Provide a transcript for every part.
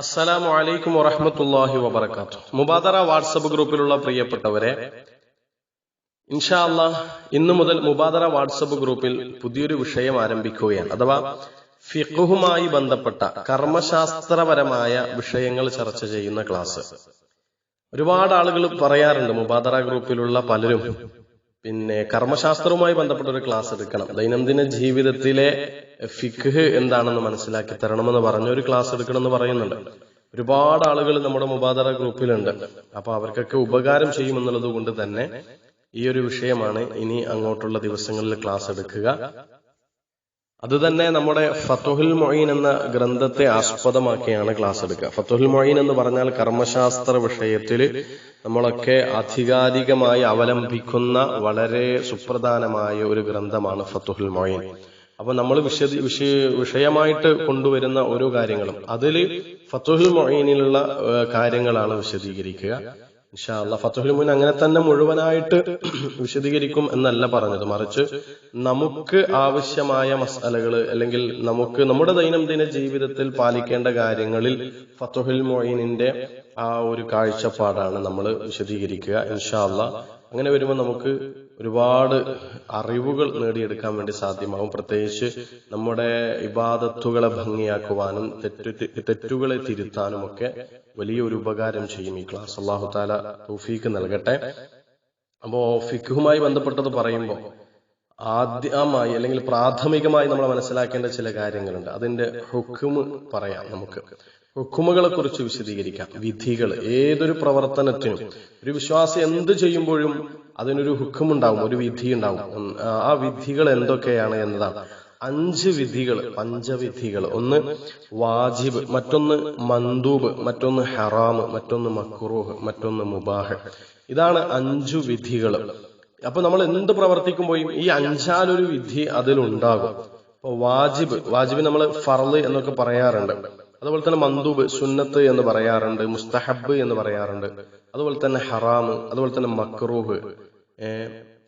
അസ്സലാമു വലൈക്കും വറഹമത്തല്ലാഹി വബർക്കാത്തു മുബാദറ വാട്സപ്പ് ഗ്രൂപ്പിലുള്ള പ്രിയപ്പെട്ടവരെ ഇൻഷാ അല്ലാ ഇന്നു മുതൽ മുബാദറ വാട്സപ്പ് ഗ്രൂപ്പിൽ പുതിയൊരു വിഷയം ആരംഭിക്കുകയാണ്. അഥവാ ഫിഖുഹുമായി ബന്ധപ്പെട്ട കർമ്മശാസ്ത്രപരമായ വിഷയങ്ങൾ ചർച്ച ചെയ്യുന്ന ക്ലാസ്. ഒരുപാട് ആളുകൾ പറയാറുണ്ട് മുബാദറ ഗ്രൂപ്പിലുള്ള പലരും പിന്നെ കർമ്മശാസ്ത്രവുമായി ബന്ധപ്പെട്ട ഒരു ക്ലാസ് എടുക്കണം. ദൈനംദിന ജീവിതത്തിലെ ഫിഖ് എന്താണെന്ന് മനസ്സിലാക്കി തരണമെന്ന് പറഞ്ഞ ഒരു ക്ലാസ് എടുക്കണം എന്ന് പറയുന്നുണ്ട്. ഒരുപാട് ആളുകൾ നമ്മുടെ മുബാദറ ഗ്രൂപ്പിലുണ്ട്. അപ്പൊ അവർക്കൊക്കെ ഉപകാരം ചെയ്യുമെന്നുള്ളത് കൊണ്ട് തന്നെ ഈ ഒരു വിഷയമാണ് ഇനി അങ്ങോട്ടുള്ള ദിവസങ്ങളിൽ ക്ലാസ് എടുക്കുക. അത് തന്നെ നമ്മുടെ ഫത്തുഹുൽ മൊയ്ൻ എന്ന ഗ്രന്ഥത്തെ ആസ്പദമാക്കിയാണ് ക്ലാസ് എടുക്കുക. ഫത്തുഹുൽ മൊയ്ൻ എന്ന് പറഞ്ഞാൽ കർമ്മശാസ്ത്ര വിഷയത്തിൽ നമ്മളൊക്കെ ആധികാരികമായി അവലംബിക്കുന്ന വളരെ സുപ്രധാനമായ ഒരു ഗ്രന്ഥമാണ് ഫത്തുഹുൽ മൊയ്ൻ. അപ്പൊ നമ്മൾ വിഷയ വിഷയമായിട്ട് കൊണ്ടുവരുന്ന ഓരോ കാര്യങ്ങളും അതിൽ ഫത്തുഹുൽ മൊയ്നിലുള്ള കാര്യങ്ങളാണ് വിശദീകരിക്കുക. ഇൻഷാല്ല ഫത്തുഹുൽ മുൻ അങ്ങനെ തന്നെ മുഴുവനായിട്ട് വിശദീകരിക്കും എന്നല്ല പറഞ്ഞത്. മറിച്ച് നമുക്ക് ആവശ്യമായ മസാലകൾ അല്ലെങ്കിൽ നമുക്ക് നമ്മുടെ ദൈനംദിന ജീവിതത്തിൽ പാലിക്കേണ്ട കാര്യങ്ങളിൽ ഫത്തുഹുൽ മൊയിനിന്റെ ആ ഒരു കാഴ്ചപ്പാടാണ് നമ്മൾ വിശദീകരിക്കുക. ഇൻഷാല്ല അങ്ങനെ വരുമ്പോൾ നമുക്ക് ഒരുപാട് അറിവുകൾ നേടിയെടുക്കാൻ വേണ്ടി സാധ്യമാവും. പ്രത്യേകിച്ച് നമ്മുടെ ഇബാദത്തുകളെ ഭംഗിയാക്കുവാനും തെറ്റു തെറ്റുകളെ തിരുത്താനും ഒക്കെ വലിയൊരു ഉപകാരം ചെയ്യും ഈ ക്ലാസ്. അള്ളാഹു താല തൗഫീക്ക് നൽകട്ടെ. അപ്പോ ഫിഖുമായി ബന്ധപ്പെട്ടത് പറയുമ്പോൾ ആദ്യമായി അല്ലെങ്കിൽ പ്രാഥമികമായി നമ്മൾ മനസ്സിലാക്കേണ്ട ചില കാര്യങ്ങളുണ്ട്. അതിന്റെ ഹുക്കുമ് പറയാം നമുക്ക്. ഹുക്കുമുകളെ കുറിച്ച് വിശദീകരിക്കാം. വിധികൾ. ഏതൊരു പ്രവർത്തനത്തിനും ഒരു വിശ്വാസി എന്ത് ചെയ്യുമ്പോഴും അതിനൊരു ഹുക്കുമുണ്ടാവും ഒരു വിധി ഉണ്ടാവും ആ വിധികൾ എന്തൊക്കെയാണ് എന്നതാണ് അഞ്ച് വിധികൾ പഞ്ചവിധികൾ. ഒന്ന് വാജിബ് മറ്റൊന്ന് മന്ദൂബ് മറ്റൊന്ന് ഹറാമ് മറ്റൊന്ന് മക്രൂഹ് മറ്റൊന്ന് മുബാഹ്. ഇതാണ് അഞ്ചു വിധികൾ. അപ്പൊ നമ്മൾ എന്ത് പ്രവർത്തിക്കുമ്പോഴും ഈ അഞ്ചാലൊരു വിധി അതിലുണ്ടാകും. അപ്പൊ വാജിബ് വാജിബ് നമ്മൾ ഫർൾ എന്നൊക്കെ പറയാറുണ്ട്. അതുപോലെ തന്നെ മന്ദൂബ് സുന്നത്ത് എന്ന് പറയാറുണ്ട് മുസ്തഹബ് എന്ന് പറയാറുണ്ട്. അതുപോലെ തന്നെ ഹറാമ് അതുപോലെ തന്നെ മക്രൂഹ്.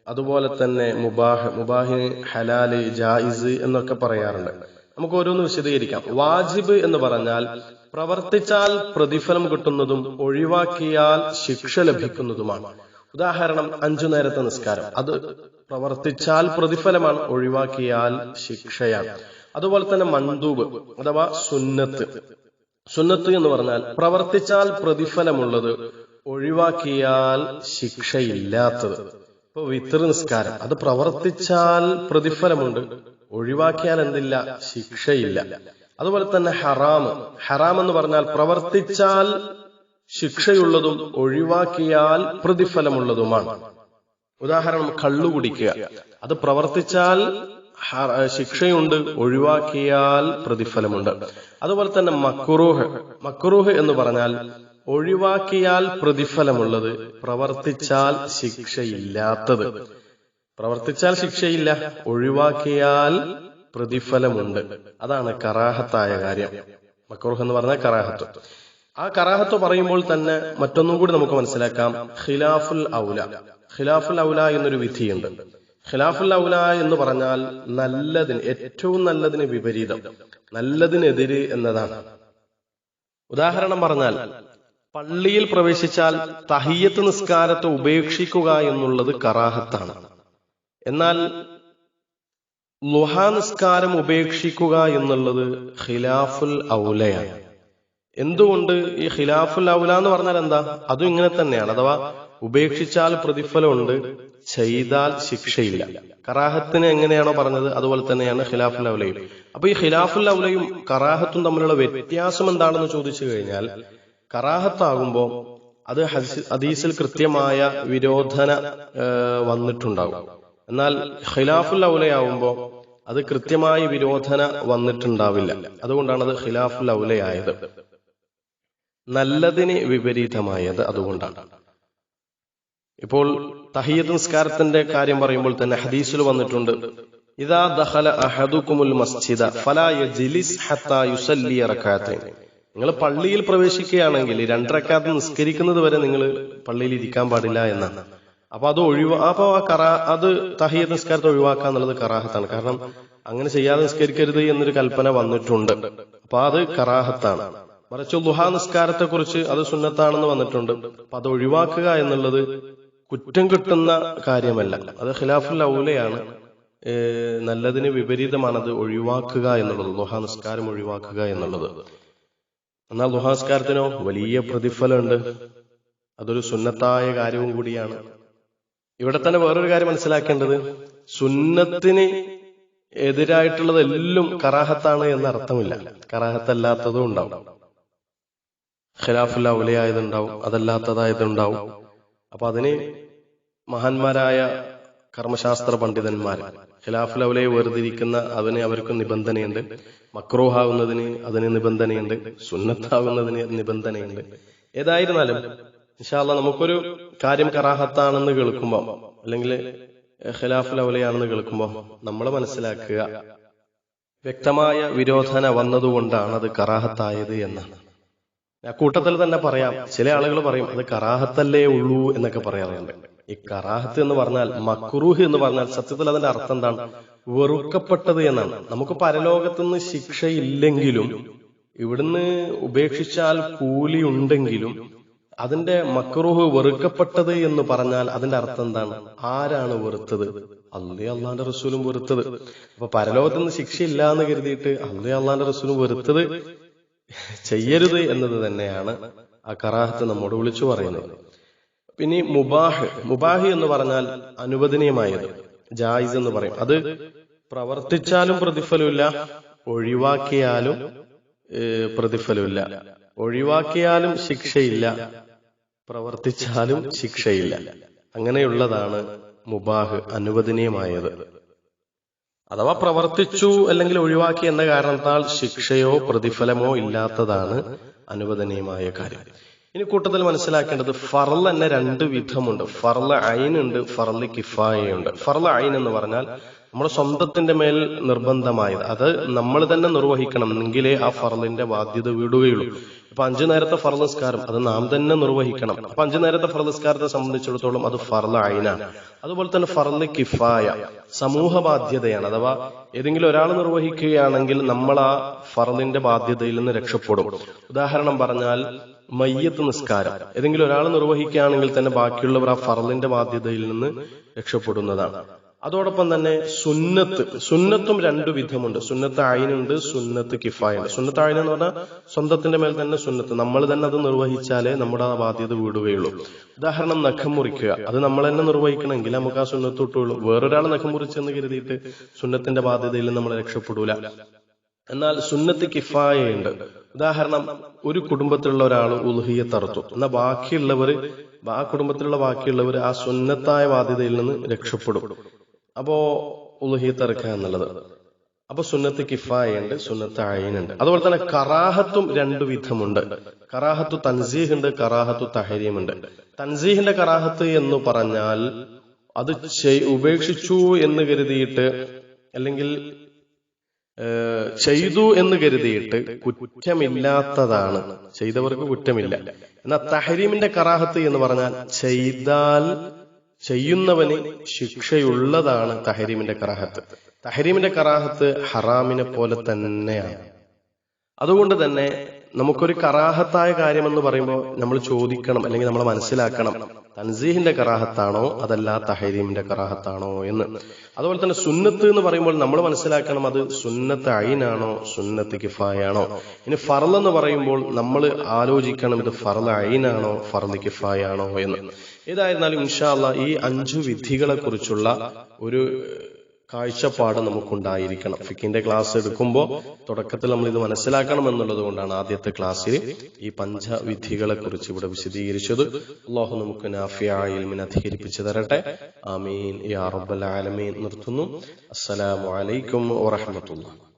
അതുപോലെ തന്നെ മുബാഹ് മുബാഹിന് ഹലാൽ ജായിസ് എന്നൊക്കെ പറയാറുണ്ട്. നമുക്ക് ഓരോന്ന് വിശദീകരിക്കാം. വാജിബ് എന്ന് പറഞ്ഞാൽ പ്രവർത്തിച്ചാൽ പ്രതിഫലം കിട്ടുന്നതും ഒഴിവാക്കിയാൽ ശിക്ഷ ലഭിക്കുന്നതുമാണ്. ഉദാഹരണം അഞ്ചു നേരത്തെ നിസ്കാരം. അത് പ്രവർത്തിച്ചാൽ പ്രതിഫലമാണ് ഒഴിവാക്കിയാൽ ശിക്ഷയാണ്. അതുപോലെ തന്നെ മന്ദൂബ് അഥവാ സുന്നത്ത്. സുന്നത്ത് എന്ന് പറഞ്ഞാൽ പ്രവർത്തിച്ചാൽ പ്രതിഫലമുള്ളത് ഒഴിവാക്കിയാൽ ശിക്ഷയില്ലാത്തത്. ഇപ്പൊ വിത്തർ നിസ്കാരം. അത് പ്രവർത്തിച്ചാൽ പ്രതിഫലമുണ്ട്. ഒഴിവാക്കിയാൽ എന്തില്ല? ശിക്ഷയില്ല. അതുപോലെ തന്നെ ഹറാം ഹറാം എന്ന് പറഞ്ഞാൽ പ്രവർത്തിച്ചാൽ ശിക്ഷയുള്ളതും ഒഴിവാക്കിയാൽ പ്രതിഫലമുള്ളതുമാണ്. ഉദാഹരണം കള്ളു കുടിക്കുക. അത് പ്രവർത്തിച്ചാൽ ശിക്ഷയുണ്ട് ഒഴിവാക്കിയാൽ പ്രതിഫലമുണ്ട്. അതുപോലെ തന്നെ മക്കുറൂഹ് മക്കുറൂഹ് എന്ന് പറഞ്ഞാൽ ഒഴിവാക്കിയാൽ പ്രതിഫലമുള്ളത് പ്രവർത്തിച്ചാൽ ശിക്ഷയില്ലാത്തത്. പ്രവർത്തിച്ചാൽ ശിക്ഷയില്ല ഒഴിവാക്കിയാൽ പ്രതിഫലമുണ്ട്. അതാണ് കറാഹത്തായ കാര്യം. മക്രൂഹ് എന്ന് പറഞ്ഞാൽ കറാഹത്ത്. ആ കറാഹത്ത് പറയുമ്പോൾ തന്നെ മറ്റൊന്നും കൂടി നമുക്ക് മനസ്സിലാക്കാം. ഖിലാഫുൽ ഔല. ഖിലാഫുൽ ഔല എന്നൊരു വിധിയുണ്ട്. ഖിലാഫുൽ ഔല എന്ന് പറഞ്ഞാൽ നല്ലതിന് ഏറ്റവും നല്ലതിന് വിപരീതം. നല്ലതിനെതിര് എന്നതാണ്. ഉദാഹരണം പറഞ്ഞാൽ പള്ളിയിൽ പ്രവേശിച്ചാൽ തഹിയത്ത് നിസ്കാരത്തെ ഉപേക്ഷിക്കുക എന്നുള്ളത് കറാഹത്താണ്. എന്നാൽ ലുഹാ നിസ്കാരം ഉപേക്ഷിക്കുക എന്നുള്ളത് ഖിലാഫുൽ ഔലയാണ്. എന്തുകൊണ്ട് ഈ ഖിലാഫുൽ ഔല എന്ന് പറഞ്ഞാൽ എന്താ? അതും ഇങ്ങനെ തന്നെയാണ്. അഥവാ ഉപേക്ഷിച്ചാൽ പ്രതിഫലമുണ്ട് ചെയ്താൽ ശിക്ഷയില്ല. കറാഹത്തിന് എങ്ങനെയാണോ പറഞ്ഞത്? അതുപോലെ തന്നെയാണ് ഖിലാഫുൽ ഔലയും. അപ്പൊ ഈ ഖിലാഫുൽ ഔലയും കറാഹത്തും തമ്മിലുള്ള വ്യത്യാസം എന്താണെന്ന് ചോദിച്ചു കഴിഞ്ഞാൽ കറാഹത്താകുമ്പോ അത് ഹദീസ്- ഹദീസിൽ കൃത്യമായ വിരോധന വന്നിട്ടുണ്ടാകും. എന്നാൽ ഖിലാഫുൽ ഔലയാവുമ്പോൾ അത് കൃത്യമായി വിരോധന വന്നിട്ടുണ്ടാവില്ല. അതുകൊണ്ടാണ് അത് ഖിലാഫുൽ ഔലയായത്. നല്ലതിന് വിപരീതമായത് അതുകൊണ്ടാണ്. ഇപ്പോൾ തഹീദ് നിസ്കാരത്തിന്റെ കാര്യം പറയുമ്പോൾ തന്നെ ഹദീസിൽ വന്നിട്ടുണ്ട് ഇതാ ദഹല അഹദുക്കുമുൽ മസ്ജിദ ഫലാ യജ്ലിസ് ഹത്താ യുസല്ലി റക്അത്തൈൻ നിങ്ങൾ പള്ളിയിൽ പ്രവേശിക്കുകയാണെങ്കിൽ രണ്ടരക്കാത്ത് നിസ്കരിക്കുന്നത് വരെ നിങ്ങൾ പള്ളിയിൽ ഇരിക്കാൻ പാടില്ല എന്നാണ്. അപ്പൊ അത് ഒഴിവാ അപ്പൊ ആ കറാ അത് തഹിയ നിസ്കാരത്തെ ഒഴിവാക്കുക എന്നുള്ളത് കറാഹത്താണ്. കാരണം അങ്ങനെ ചെയ്യാതെ നിസ്കരിക്കരുത് എന്നൊരു കൽപ്പന വന്നിട്ടുണ്ട്. അപ്പൊ അത് കറാഹത്താണ്. മറിച്ച് ദുഹാ നിസ്കാരത്തെ കുറിച്ച് അത് സുന്നത്താണെന്ന് വന്നിട്ടുണ്ട്. അപ്പൊ അത് ഒഴിവാക്കുക എന്നുള്ളത് കുറ്റം കിട്ടുന്ന കാര്യമല്ല. അത് ഖിലാഫുൽ ഔലയാണ്. നല്ലതിന് വിപരീതമാണ് അത് ഒഴിവാക്കുക എന്നുള്ളത് ദുഹാ നിസ്കാരം ഒഴിവാക്കുക എന്നുള്ളത്. എന്നാൽ ദുഹാസ്കാരത്തിനോ വലിയ പ്രതിഫലമുണ്ട്. അതൊരു സുന്നത്തായ കാര്യവും കൂടിയാണ്. ഇവിടെ തന്നെ വേറൊരു കാര്യം മനസ്സിലാക്കേണ്ടത്. സുന്നത്തിന് എതിരായിട്ടുള്ളതെല്ലാം കറാഹത്താണ് എന്ന അർത്ഥമില്ല. കറാഹത്തല്ലാത്തതും ഉണ്ടാവും. ഖിലാഫുല്ല ഉലയായതുണ്ടാവും അതല്ലാത്തതായതുണ്ടാവും. അപ്പൊ അതിന് മഹാന്മാരായ കർമ്മശാസ്ത്ര പണ്ഡിതന്മാർ. ഖിലാഫ് ഔലയെ വേർതിരിക്കുന്ന അതിന് അവർക്ക് നിബന്ധനയുണ്ട്. മക്രോഹാവുന്നതിന് അതിന് നിബന്ധനയുണ്ട്. സുന്നത്താവുന്നതിന് നിബന്ധനയുണ്ട്. ഏതായിരുന്നാലും ഇൻഷാല്ല നമുക്കൊരു കാര്യം കറാഹത്താണെന്ന് കേൾക്കുമ്പോൾ അല്ലെങ്കിൽ ഖിലാഫ് ലവലയാണെന്ന് കേൾക്കുമ്പോൾ നമ്മൾ മനസ്സിലാക്കുക. വ്യക്തമായ വിരോധന വന്നതുകൊണ്ടാണ് അത് കറാഹത്തായത് എന്നാണ്. കൂട്ടത്തിൽ തന്നെ പറയാം. ചില ആളുകൾ പറയും അത് കറാഹത്തല്ലേ ഉള്ളൂ എന്നൊക്കെ പറയാറുണ്ട്. ഈ കറാഹത്ത് എന്ന് പറഞ്ഞാൽ മക്രൂഹ് എന്ന് പറഞ്ഞാൽ സത്യത്തിൽ അതിന്റെ അർത്ഥം എന്താണ്? വെറുക്കപ്പെട്ടത് എന്നാണ്. നമുക്ക് പരലോകത്തുനിന്ന് ശിക്ഷയില്ലെങ്കിലും ഇവിടുന്ന് ഉപേക്ഷിച്ചാൽ കൂലി ഉണ്ടെങ്കിലും അതിന്റെ മക്രൂഹ് വെറുക്കപ്പെട്ടത് എന്ന് പറഞ്ഞാൽ അതിന്റെ അർത്ഥം എന്താണ്? ആരാണ് വെറുത്തത്? അല്ലേ അള്ളാന്റെ റസൂലും വെറുത്തത്. അപ്പൊ പരലോകത്തുനിന്ന് ശിക്ഷയില്ല എന്ന് കരുതിയിട്ട് അല്ലേ അള്ളാന്റെ റസൂലും വെറുത്തത് ചെയ്യരുത് എന്നത് തന്നെയാണ് ആ കറാഹത്ത് നമ്മോട് വിളിച്ചു പറയുന്നത്. പിന്നെ മുബാഹ് മുബാഹി എന്ന് പറഞ്ഞാൽ അനുവദനീയമായത് ജായിസ് എന്ന് പറയും. അത് പ്രവർത്തിച്ചാലും പ്രതിഫലമില്ല ഒഴിവാക്കിയാലും പ്രതിഫലമില്ല. ഒഴിവാക്കിയാലും ശിക്ഷയില്ല പ്രവർത്തിച്ചാലും ശിക്ഷയില്ല. അങ്ങനെയുള്ളതാണ് മുബാഹ് അനുവദനീയമായത്. അഥവാ പ്രവർത്തിച്ചു അല്ലെങ്കിൽ ഒഴിവാക്കി എന്ന കാരണത്താൽ ശിക്ഷയോ പ്രതിഫലമോ ഇല്ലാത്തതാണ് അനുവദനീയമായ കാര്യം. ഇനി കൂട്ടത്തിൽ മനസ്സിലാക്കേണ്ടത് ഫർൾ തന്നെ രണ്ട് വിധമുണ്ട്. ഫർൾ അയിനുണ്ട് ഫർൾ കിഫായുണ്ട് ഫർൾ അയിൻ എന്ന് പറഞ്ഞാൽ നമ്മുടെ സ്വന്തത്തിന്റെ മേൽ നിർബന്ധമായത്. അത് നമ്മൾ തന്നെ നിർവഹിക്കണം എങ്കിലേ ആ ഫർളിന്റെ ബാധ്യത വീടുകയുള്ളൂ. ഇപ്പൊ അഞ്ചു നേരത്തെ ഫർൾ നിസ്കാരം അത് നാം തന്നെ നിർവഹിക്കണം. അപ്പൊ അഞ്ചു നേരത്തെ ഫർൾ നിസ്കാരത്തെ സംബന്ധിച്ചിടത്തോളം അത് ഫർൾ അയിനാണ് അതുപോലെ തന്നെ ഫർൾ കിഫായ സമൂഹ ബാധ്യതയാണ്. അഥവാ ഏതെങ്കിലും ഒരാൾ നിർവഹിക്കുകയാണെങ്കിൽ നമ്മൾ ആ ഫർളിന്റെ ബാധ്യതയിൽ നിന്ന് രക്ഷപ്പെടും. ഉദാഹരണം പറഞ്ഞാൽ മയ്യത്ത് നിസ്കാരം. ഏതെങ്കിലും ഒരാൾ നിർവഹിക്കുകയാണെങ്കിൽ തന്നെ ബാക്കിയുള്ളവർ ആ ഫർളിന്റെ ബാധ്യതയിൽ നിന്ന് രക്ഷപ്പെടുന്നതാണ്. അതോടൊപ്പം തന്നെ സുന്നത്ത് സുന്നത്തും രണ്ടു വിധമുണ്ട്. സുന്നത്ത് ആയിനുണ്ട് സുന്നത്ത് കിഫായുണ്ട്. സുന്നത്ത് ആയിന എന്ന് പറഞ്ഞാൽ സ്വന്തത്തിന്റെ മേൽ തന്നെ സുന്നത്ത്. നമ്മൾ തന്നെ അത് നിർവഹിച്ചാലേ നമ്മുടെ ആ ബാധ്യത വീടുകയുള്ളൂ. ഉദാഹരണം നഖം മുറിക്കുക. അത് നമ്മൾ തന്നെ നിർവഹിക്കണമെങ്കിൽ നമുക്ക് ആ സുന്നത്ത് കിട്ടുള്ളൂ വേറൊരാൾ നഖം മുറിച്ചെന്ന് കരുതിയിട്ട് സുന്നത്തിന്റെ ബാധ്യതയിൽ നമ്മൾ രക്ഷപ്പെടൂല. എന്നാൽ സുന്നത്ത് കിഫായുണ്ട് ഉദാഹരണം ഒരു കുടുംബത്തിലുള്ള ഒരാൾ ഉൽഹിയെ തറുത്തു. എന്നാൽ ബാക്കിയുള്ളവർ ആ കുടുംബത്തിലുള്ള ബാക്കിയുള്ളവർ ആ സുന്നത്തായ ബാധ്യതയിൽ നിന്ന് രക്ഷപ്പെടും. അപ്പോ തറുക്കുക എന്നുള്ളത് അപ്പൊ സുന്നത്ത് കിഫായുണ്ട് സുന്നത്ത് അയിനുണ്ട്. അതുപോലെ തന്നെ കറാഹത്തും രണ്ടു വിധമുണ്ട്. കറാഹത്തു തൻസീഹ് ഉണ്ട് കറാഹത്തു തഹരീമുണ്ട്. തൻസീഹിന്റെ കറാഹത്ത് എന്ന് പറഞ്ഞാൽ അത് ഉപേക്ഷിച്ചു എന്ന് കരുതിയിട്ട് അല്ലെങ്കിൽ ചെയ്തു എന്ന് കരുതിയിട്ട് കുറ്റമില്ലാത്തതാണ്. ചെയ്തവർക്ക് കുറ്റമില്ല. എന്നാൽ തഹരീമിന്റെ കറാഹത്ത് എന്ന് പറഞ്ഞാൽ ചെയ്താൽ ചെയ്യുന്നവന് ശിക്ഷയുള്ളതാണ് തഹരീമിന്റെ കറാഹത്ത്. തഹരീമിന്റെ കറാഹത്ത് ഹറാമിനെ പോലെ തന്നെയാണ്. അതുകൊണ്ട് തന്നെ നമുക്കൊരു കറാഹത്തായ കാര്യം എന്ന് പറയുമ്പോൾ നമ്മൾ ചോദിക്കണം അല്ലെങ്കിൽ നമ്മൾ മനസ്സിലാക്കണം. തൻസീഹിന്റെ കറാഹത്താണോ അതല്ല തഹരീമിന്റെ കറാഹത്താണോ എന്ന്. അതുപോലെ തന്നെ സുന്നത്ത് എന്ന് പറയുമ്പോൾ നമ്മൾ മനസ്സിലാക്കണം അത് സുന്നത്ത് അയിനാണോ സുന്നത്ത് കിഫായാണോ. ഇനി ഫർൾ എന്ന് പറയുമ്പോൾ നമ്മൾ ആലോചിക്കണം ഇത് ഫർൾ അയിനാണോ ഫർൾ കിഫായാണോ എന്ന്. ഏതായിരുന്നാലും ഇൻഷാല്ല ഈ അഞ്ചു വിധികളെ കുറിച്ചുള്ള ഒരു കാഴ്ചപ്പാട് നമുക്കുണ്ടായിരിക്കണം. ഫിക്കിന്റെ ക്ലാസ് എടുക്കുമ്പോൾ തുടക്കത്തിൽ നമ്മൾ ഇത് മനസ്സിലാക്കണം എന്നുള്ളത് കൊണ്ടാണ് ആദ്യത്തെ ക്ലാസ്സിൽ ഈ പഞ്ചവിധികളെ കുറിച്ച് ഇവിടെ വിശദീകരിച്ചത്. അള്ളാഹു നമുക്ക് നാഫിയായ ഇൽമിനെ അധികരിപ്പിച്ചു തരട്ടെ. ആമീൻ. യാ റബ്ബൽ ആലമീൻ. നിർത്തുന്നു. അസ്സലാമു അലൈക്കും വറഹ്മത്തുള്ളാഹി.